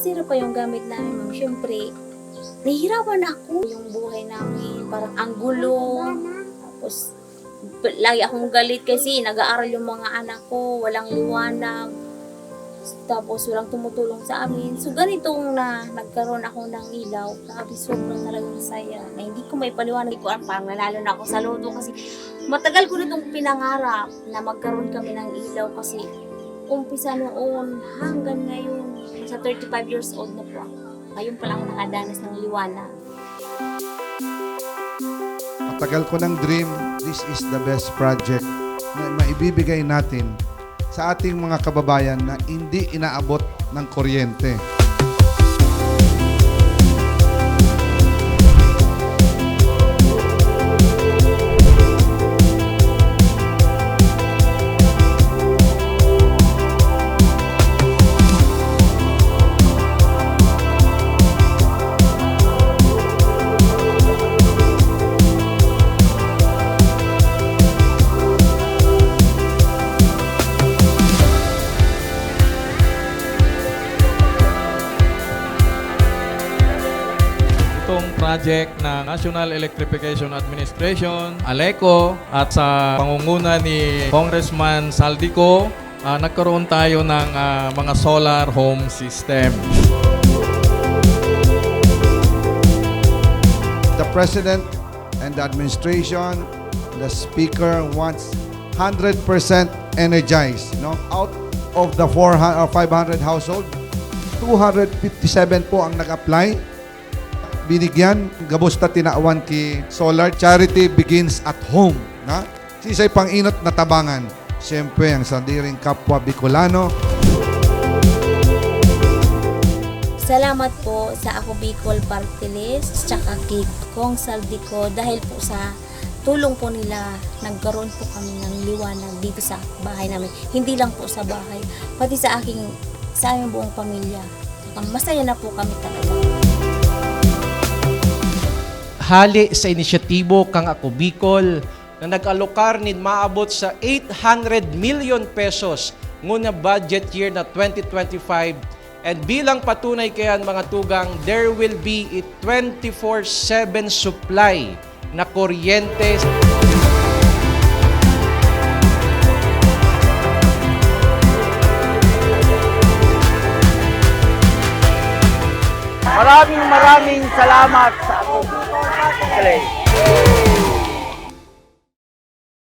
nasira pa yung gamit namin, ma'am, syempre, nahihirapan ako. Yung buhay namin, parang ang gulo. Tapos, lagi akong galit kasi nag-aaral yung mga anak ko, walang liwanag. Tapos, walang tumutulong sa amin. So, ganitong na nagkaroon ako ng ilaw. Grabe, sobrang talagang saya. Na hindi ko may paliwanag ko. Parang nanalo na ako sa loto kasi matagal ko na itong pinangarap na magkaroon kami ng ilaw kasi umpisa noon hanggang ngayon. Sa 35 years old na po ako. Ngayon pa lang nakadanas ng liwanag. Matagal ko ng dream, this is the best project na maibibigay natin sa ating mga kababayan na hindi inaabot ng kuryente. Itong project ng National Electrification Administration, ALECO, at sa pangunguna ni Congressman Saldico, ah, nagkaroon tayo ng ah, mga solar home system. The President and the administration, the Speaker wants 100% energized. No? Out of the 400 or 500 household, 257 po ang nag-apply. Binigyan, gabusta tinaawan ki Solar Charity Begins at Home. Na? Sisay panginot na tabangan. Siyempre, ang sandiring kapwa Bicolano, Salamat po sa Ako Bicol Party List tsaka kay Kong Saldico dahil po sa tulong po nila nagkaroon po kami ng liwanag dito sa bahay namin. Hindi lang po sa bahay, pati sa aking sa aming buong pamilya. Masaya na po kami talaga. Hali sa inisyatibo kang Ako Bicol na nag-alokar ni maabot sa 800 million pesos nguna budget year na 2025 and bilang patunay kayan mga tugang there will be a 24/7 supply na kuryente Maraming maraming salamat sa ako. Exactly.